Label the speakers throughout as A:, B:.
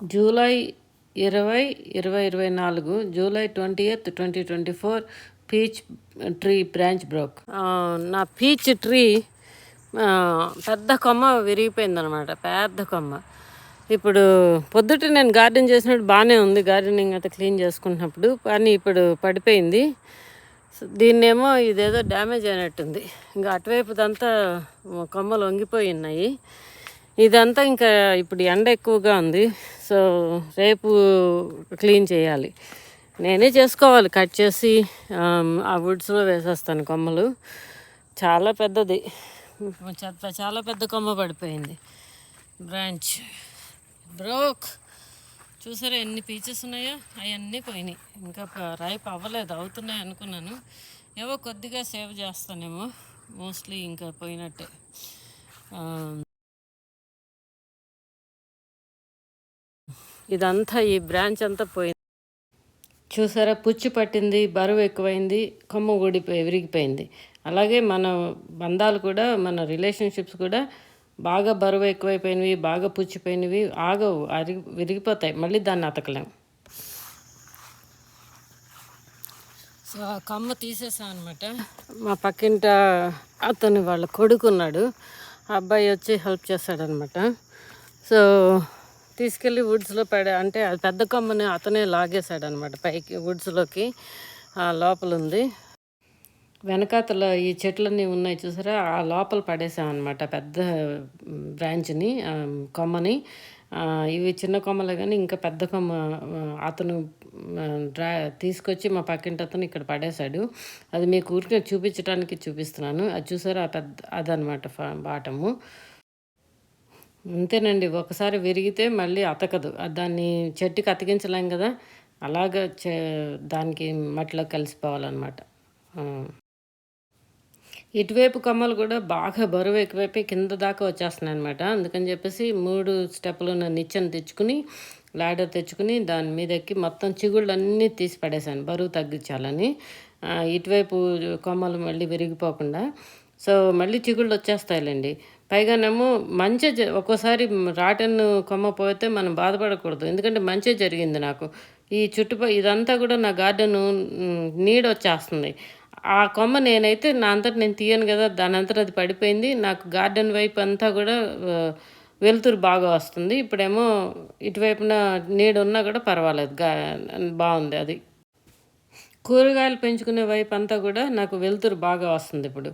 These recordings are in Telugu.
A: జూలై ఇరవై ఇరవై ఇరవై నాలుగు July twenty eighth twenty twenty four peach tree branch broke. నా పీచ్ ట్రీ పెద్ద కొమ్మ విరిగిపోయిందనమాట పెద్ద కొమ్మ. ఇప్పుడు పొద్దుట నేను గార్డెన్ చేసినప్పుడు బాగానే ఉంది గార్డెనింగ్ అయితే క్లీన్ చేసుకున్నప్పుడు కానీ ఇప్పుడు పడిపోయింది. దీన్నేమో ఇదేదో డ్యామేజ్ అయినట్టుంది. ఇంకా అటువైపుదంతా కొమ్మలు వంగిపోయి ఉన్నాయి. ఇదంతా ఇంకా ఇప్పుడు ఎండ ఎక్కువగా ఉంది. సో రేపు క్లీన్ చేయాలి. నేనే చేసుకోవాలి కట్ చేసి ఆ వుడ్స్లో వేసేస్తాను కొమ్మలు. చాలా పెద్దది. చాలా పెద్ద కొమ్మ పడిపోయింది. బ్రాంచ్. బ్రోక్. చూసారా ఎన్ని పీచెస్ ఉన్నాయో? అవన్నీ పోయినాయి. ఇంకా రైప్ అవ్వలేదు అవుతున్నాయి అనుకున్నాను. ఏవో కొద్దిగా సేవ్ చేస్తానేమో. మోస్ట్లీ ఇంకా పోయినట్టే. ఇదంతా ఈ బ్రాంచ్ అంతా పోయింది. చూసారా పుచ్చి పట్టింది బరువు ఎక్కువైంది కొమ్మ ఊడిపోయి విరిగిపోయింది. అలాగే మన బంధాలు కూడా మన రిలేషన్షిప్స్ కూడా బాగా బరువు ఎక్కువైపోయినవి బాగా పుచ్చిపోయినవి ఆగవు అరిగి విరిగిపోతాయి. మళ్ళీ దాన్ని అతకలేం. సో ఆ కమ్మ తీసేసాం అనమాట మా పక్కింట అతను వాళ్ళ కొడుకున్నాడు. అబ్బాయి వచ్చి హెల్ప్ చేస్తాడనమాట సో తీసుకెళ్ళి వుడ్స్లో పడే అంటే అది పెద్ద కొమ్మని అతనే లాగేశాడు అనమాట పైకి వుడ్స్లోకి లోపల ఉంది వెనకాతల ఈ చెట్లన్నీ ఉన్నాయి చూసారా? ఆ లోపల పడేసామన్నమాట పెద్ద బ్రాంచ్ని కొమ్మని. ఇవి చిన్న కొమ్మలే కానీ ఇంకా పెద్ద కొమ్మ అతను డ్రా తీసుకొచ్చి మా పక్కింటి అతను ఇక్కడ పడేశాడు. అది మీకు ఊరికి చూపించడానికి చూపిస్తున్నాను. అది చూసారా? ఆ పెద్ద అదనమాట బాటము. అంతేనండి. ఒకసారి విరిగితే మళ్ళీ అతకదు. దాన్ని చెట్టుకి అతికించలేం కదా. అలాగ దానికి మట్టిలో కలిసిపోవాలన్నమాట. ఇటువైపు కొమ్మలు కూడా బాగా బరువు ఎక్కువైపు కింద దాకా వచ్చేస్తున్నాయి అనమాట అందుకని చెప్పేసి మూడు స్టెప్పులు ఉన్న నిచ్చెన తెచ్చుకుని లాడర్ తెచ్చుకుని దాని మీద ఎక్కి మొత్తం చిగుళ్ళు అన్నీ తీసి పడేశాను. బరువు తగ్గించాలని. ఇటువైపు కొమ్మలు మళ్ళీ విరిగిపోకుండా. సో మళ్ళీ చిగుళ్ళు వచ్చేస్తాయిలేండి. పైగానేమో మంచి ఒక్కోసారి రాటన్ కొమ్మ పోతే మనం బాధపడకూడదు. ఎందుకంటే మంచి జరిగింది నాకు. ఈ చుట్టుపక్కల ఇదంతా కూడా నా గార్డెన్ నీడ వచ్చేస్తుంది. ఆ కొమ్మ నేనైతే నా అంతటి నేను తీయను కదా దాని అంతట అది పడిపోయింది. నాకు గార్డెన్ వైపు అంతా కూడా వెలుతురు బాగా వస్తుంది. ఇప్పుడేమో ఇటువైపున నీడ ఉన్నా కూడా పర్వాలేదు. గా బాగుంది అది. కూరగాయలు పెంచుకునే వైపు అంతా కూడా నాకు వెలుతురు బాగా వస్తుంది ఇప్పుడు.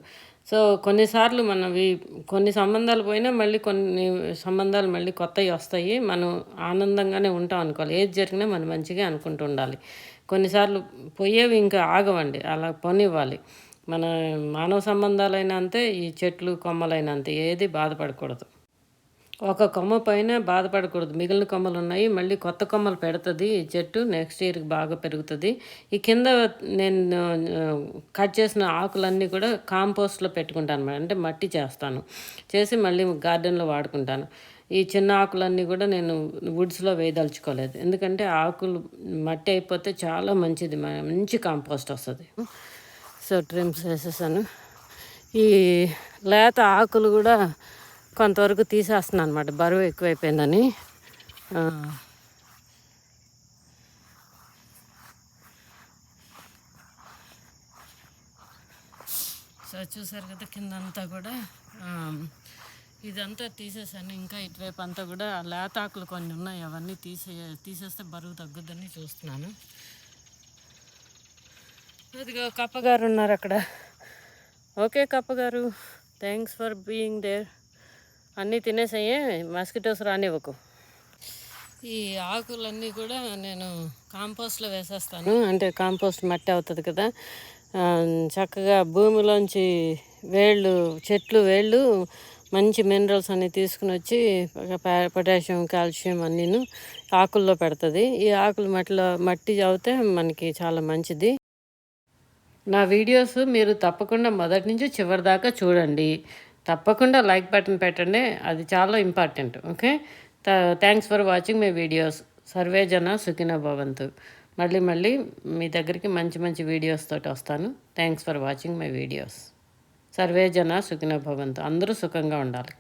A: సో కొన్నిసార్లు మనవి కొన్ని సంబంధాలు పోయినా మళ్ళీ కొన్ని సంబంధాలు మళ్ళీ కొత్తవి వస్తాయి. మనం ఆనందంగానే ఉంటాం అనుకోవాలి. ఏది జరిగినా మనం మంచిగా అనుకుంటూ ఉండాలి. కొన్నిసార్లు పోయేవి ఇంకా ఆగవండి. అలా పోనివ్వాలి. మన మానవ సంబంధాలైనా అంతే ఈ చెట్లు కొమ్మలైనా అంతే. ఏది బాధపడకూడదు. ఒక కొమ్మ పైన బాధపడకూడదు. మిగిలిన కొమ్మలు ఉన్నాయి మళ్ళీ కొత్త కొమ్మలు పెడుతుంది. ఈ చెట్టు నెక్స్ట్ ఇయర్కి బాగా పెరుగుతుంది. ఈ కింద నేను కట్ చేసిన ఆకులన్నీ కూడా కాంపోస్ట్లో పెట్టుకుంటాను అంటే మట్టి చేస్తాను. చేసి మళ్ళీ గార్డెన్లో వాడుకుంటాను. ఈ చిన్న ఆకులన్నీ కూడా నేను వుడ్స్లో వేయదలుచుకోలేదు. ఎందుకంటే ఆకులు మట్టి అయిపోతే చాలా మంచిది. మంచి కాంపోస్ట్ వస్తుంది. సో ట్రిమ్స్ వేసేసాను ఈ లేత ఆకులు కూడా కొంతవరకు తీసేస్తున్నాను అనమాట బరువు ఎక్కువైపోయిందని. సో చూసారు కదా కింద అంతా కూడా ఇదంతా తీసేసాను. ఇంకా ఇటువైపు అంతా కూడా లేతాకులు కొన్ని ఉన్నాయి. అవన్నీ తీసే తీసేస్తే బరువు తగ్గుద్దని చూస్తున్నాను. అదిగో కప్పగారు ఉన్నారు అక్కడ. Okay కప్పగారు. Thanks for being there. అన్నీ తినేసాయే మస్కిటోస్ రానివ్వకు. ఈ ఆకులన్నీ కూడా నేను కాంపోస్ట్లో వేసేస్తాను. అంటే కాంపోస్ట్ మట్టి అవుతుంది కదా. చక్కగా భూమిలోంచి వేళ్ళు చెట్లు వేళ్ళు మంచి మినరల్స్ అన్నీ తీసుకుని వచ్చి పొటాషియం కాల్షియం అన్నీను ఆకుల్లో పెడుతుంది. ఈ ఆకులు మట్టిలో మట్టి చదివితే మనకి చాలా మంచిది. నా వీడియోస్ మీరు తప్పకుండా మొదటి నుంచి చివరి దాకా చూడండి. తప్పకుండా లైక్ బటన్ పెట్టండి. అది చాలా important. Okay? Thanks for watching my videos. Survey జన సుఖిన భవంతు. మళ్ళీ మళ్ళీ మీ దగ్గరికి మంచి మంచి వీడియోస్ తోటి వస్తాను. Thanks for watching my videos. Survey జన సుఖిన భవంతు. అందరూ సుఖంగా ఉండాలి.